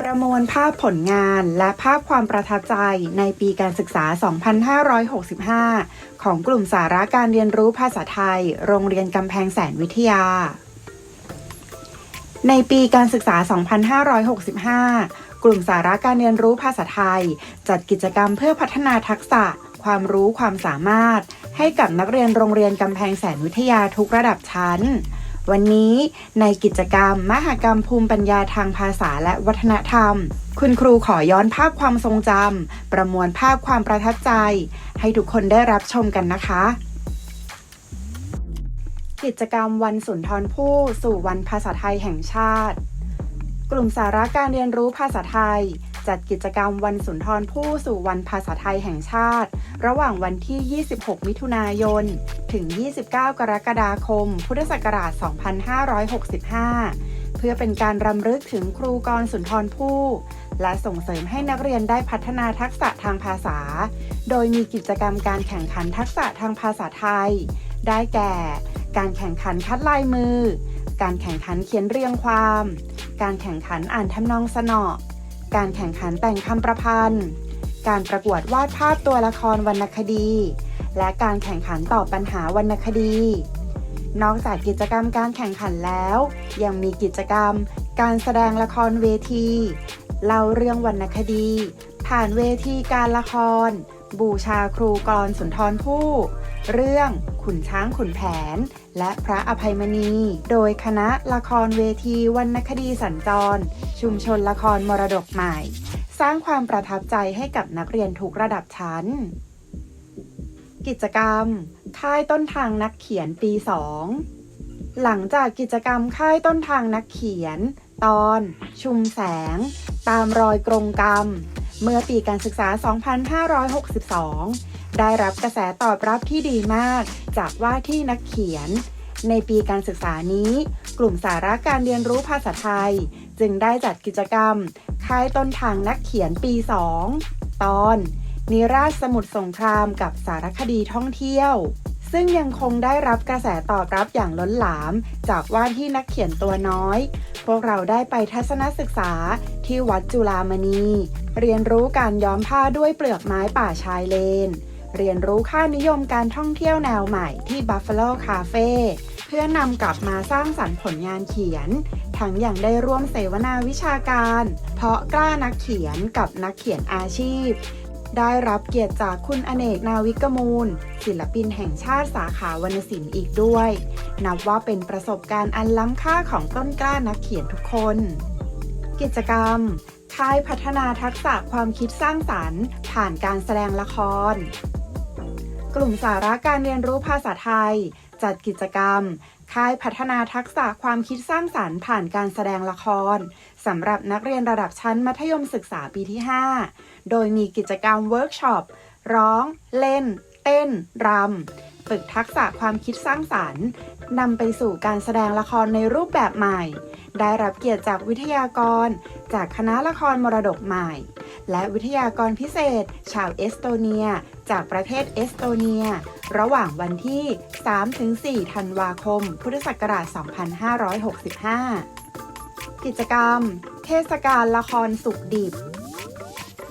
ประมวลภาพผลงานและภาพความประทับใจในปีการศึกษา 2565 ของกลุ่มสาระการเรียนรู้ภาษาไทย โรงเรียนกำแพงแสนวิทยา ในปีการศึกษา 2565 กลุ่มสาระการเรียนรู้ภาษาไทย จัดกิจกรรมเพื่อพัฒนาทักษะ ความรู้ความสามารถ ให้กับนักเรียนโรงเรียนกำแพงแสนวิทยาทุกระดับชั้น วันนี้ในกิจกรรม มหกรรมภูมิปัญญาทางภาษาและวัฒนธรรม คุณครูขอย้อนภาพความทรงจำประมวลภาพความประทับใจ ให้ทุกคนได้รับชมกันนะคะ กิจกรรมวันสุนทรภู่สู่วันภาษาไทยแห่งชาติ กลุ่มสาระการเรียนรู้ภาษาไทย จัดกิจกรรมวันสุนทรภู่สู่วันภาษาไทยแห่งชาติ ระหว่างวันที่ 26 มิถุนายน ถึง 29 กรกฎาคม พุทธศักราช 2565 เพื่อเป็นการรำลึกถึงครูกรสุนทรภู่และส่งเสริมให้นักเรียนได้พัฒนาทักษะทางภาษา โดยมีกิจกรรมการแข่งขันทักษะทางภาษาไทย ได้แก่ การแข่งขันคัดลายมือ การแข่งขันเขียนเรียงความ การแข่งขันอ่านทำนองสนอ การแข่งขันแต่งคำประพันธ์ การประกวดวาดภาพตัวละครวรรณคดี และการแข่งขันตอบปัญหาวรรณคดี นอกจากกิจกรรมการแข่งขันแล้ว ยังมีกิจกรรม การแสดงละครเวทีเล่าเรื่องวรรณคดี ผ่านเวทีการละคร บูชาครูกรสุนทรภู่เรื่อง ขุนช้างขุนแผน และพระอภัยมณี โดยคณะละครเวทีวรรณคดีสัญจร ชุมชนละครมรดกใหม่ สร้างความประทับใจให้กับนักเรียนทุกระดับชั้น กิจกรรม ค่ายต้นทางนักเขียนปี 2 หลังจากกิจกรรมค่ายต้นทางนักเขียน ตอน ชุมแสง ตามรอยกรงกรรม เมื่อปีการศึกษา 2562 ได้รับกระแสตอบรับที่ดีมากจากว่าที่นักเขียน ในปีการศึกษานี้ กลุ่มสาระการเรียนรู้ภาษาไทย จึงได้จัดกิจกรรมค่ายต้นทางนักเขียนปี 2 ตอน นิราชสมุทรสงครามกับสารคดีท่องเที่ยว ซึ่งยังคงได้รับกระแสตอบรับอย่างล้นหลาม จากว่าที่นักเขียนตัวน้อย พวกเราได้ไปทัศนศึกษาที่วัดจุฬามณี เรียนรู้การย้อมผ้าด้วยเปลือกไม้ป่าชายเลน เรียนรู้ค่านิยมการท่องเที่ยวแนวใหม่ที่ Buffalo Cafe เพื่อนำกลับมาสร้างสรรค์ผลงานเขียน ทั้งอย่างได้ร่วมเสวนาวิชาการ เพาะกล้านักเขียนกับนักเขียนอาชีพ ได้รับเกียรติจากคุณอเนกนาวิกมูล ศิลปินแห่งชาติสาขาวรรณศิลป์อีกด้วย นับว่าเป็นประสบการณ์อันล้ำค่าของต้นกล้านักเขียนทุกคน กิจกรรม ค่ายพัฒนาทักษะความคิดสร้างสรรค์ ผ่านการแสดงละคร กลุ่มสาระการเรียนรู้ภาษาไทย จัดกิจกรรม ค่ายพัฒนาทักษะความคิดสร้างสรรค์ ผ่านการแสดงละครสำหรับนักเรียนระดับชั้นมัธยมศึกษาปีที่ 5 โดยมีกิจกรรมเวิร์กช็อป ร้อง เล่น เต้น รำ ฝึกทักษะความคิดสร้างสรรค์นำไปสู่การแสดงละครในรูปแบบใหม่ ได้รับเกียรติจากวิทยากร จากคณะละครมรดกใหม่ และวิทยากรพิเศษ ชาวเอสโตเนีย จากประเทศเอสโตเนีย ระหว่างวันที่ 3-4 ธันวาคม พุทธศักราช 2565 กิจกรรม เทศกาลละครสุขดิบ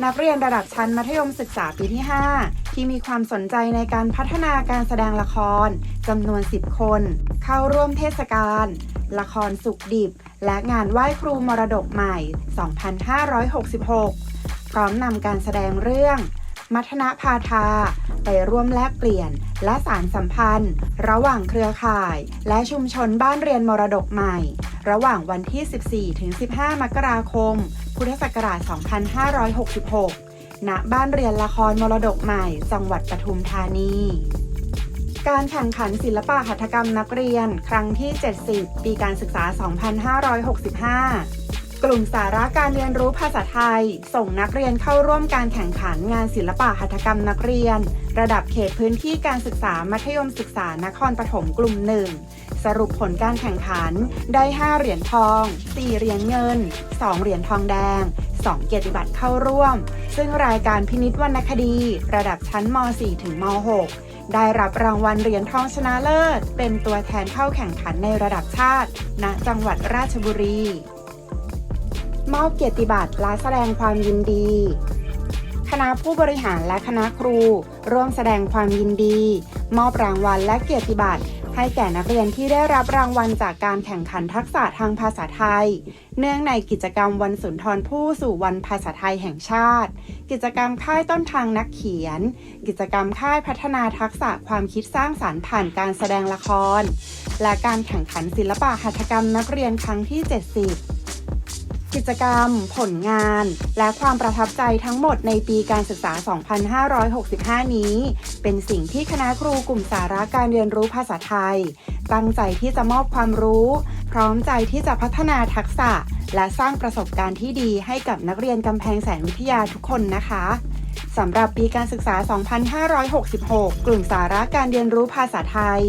นักเรียนระดับชั้นมัธยมศึกษาปีที่ 5 ที่มีความสนใจในการพัฒนาการแสดงละครจำนวน 10 คน เข้าร่วมเทศกาลละครสุขดิบ และงานไหว้ครูมรดกใหม่ 2566 พร้อมนำการแสดงเรื่อง มัทนาพาทา ไปร่วมแลกเปลี่ยน และสารสัมพันธ์ ระหว่างเครือข่าย และชุมชนบ้านเรียนมรดกใหม่ ระหว่างวันที่ 14 ถึง 15 มกราคม พุทธศักราช 2566 ณ บ้านเรียนละครมรดกใหม่ จังหวัดปทุมธานี การแข่งขันศิลปะหัตถกรรมนักเรียน ครั้งที่ 70 ปีการศึกษา 2565 กลุ่มสาระการเรียนรู้ภาษาไทย ส่งนักเรียนเข้าร่วมการแข่งขันงานศิลปะหัตถกรรมนักเรียน ระดับเขตพื้นที่การศึกษามัธยมศึกษานครปฐมกลุ่มหนึ่งสรุปผลการแข่งขันได้ 5 เหรียญทอง 4 เหรียญเงิน 2 เหรียญทองแดง 2 เกียรติบัตรเข้าร่วม ซึ่งรายการพินิจวรรณคดี ระดับชั้นม .4 ถึงม .6 ได้รับรางวัลเหรียญทองชนะเลิศ เป็นตัวแทนเข้าแข่งขันในระดับชาติ ณ จังหวัดราชบุรี มอบเกียรติบัตรและแสดงความยินดี คณะผู้บริหารและคณะครู ร่วมแสดงความยินดี มอบรางวัลและเกียรติบัตรให้แก่นักเรียนที่ได้รับรางวัลจากการแข่งขันทักษะทางภาษาไทย เนื่องในกิจกรรมวันสุนทรภู่สู่วันภาษาไทยแห่งชาติ กิจกรรมค่ายต้นทางนักเขียน กิจกรรมค่ายพัฒนาทักษะความคิดสร้างสารรค์ผ่านการแสดงละคร และการแข่งขันศิลปะหัตถกรรมนักเรียนครั้งที่ 70 กิจกรรม ผลงาน และความประทับใจทั้งหมดในปีการศึกษา 2565 นี้ เป็นสิ่งที่คณะครูกลุ่มสาระการเรียนรู้ภาษาไทย ตั้งใจที่จะมอบความรู้ พร้อมใจที่จะพัฒนาทักษะ และสร้างประสบการณ์ที่ดีให้กับนักเรียนกำแพงแสนวิทยาทุกคนนะคะสำหรับปีการศึกษา 2566 กลุ่มสาระการเรียนรู้ภาษาไทย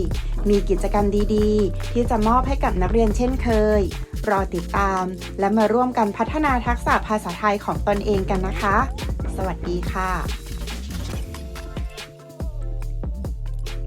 มีกิจกรรมดีๆ ที่จะมอบให้กับนักเรียนเช่นเคย รอติดตาม และมาร่วมกันพัฒนาทักษะภาษาไทยของตนเองกันนะคะ สวัสดีค่ะ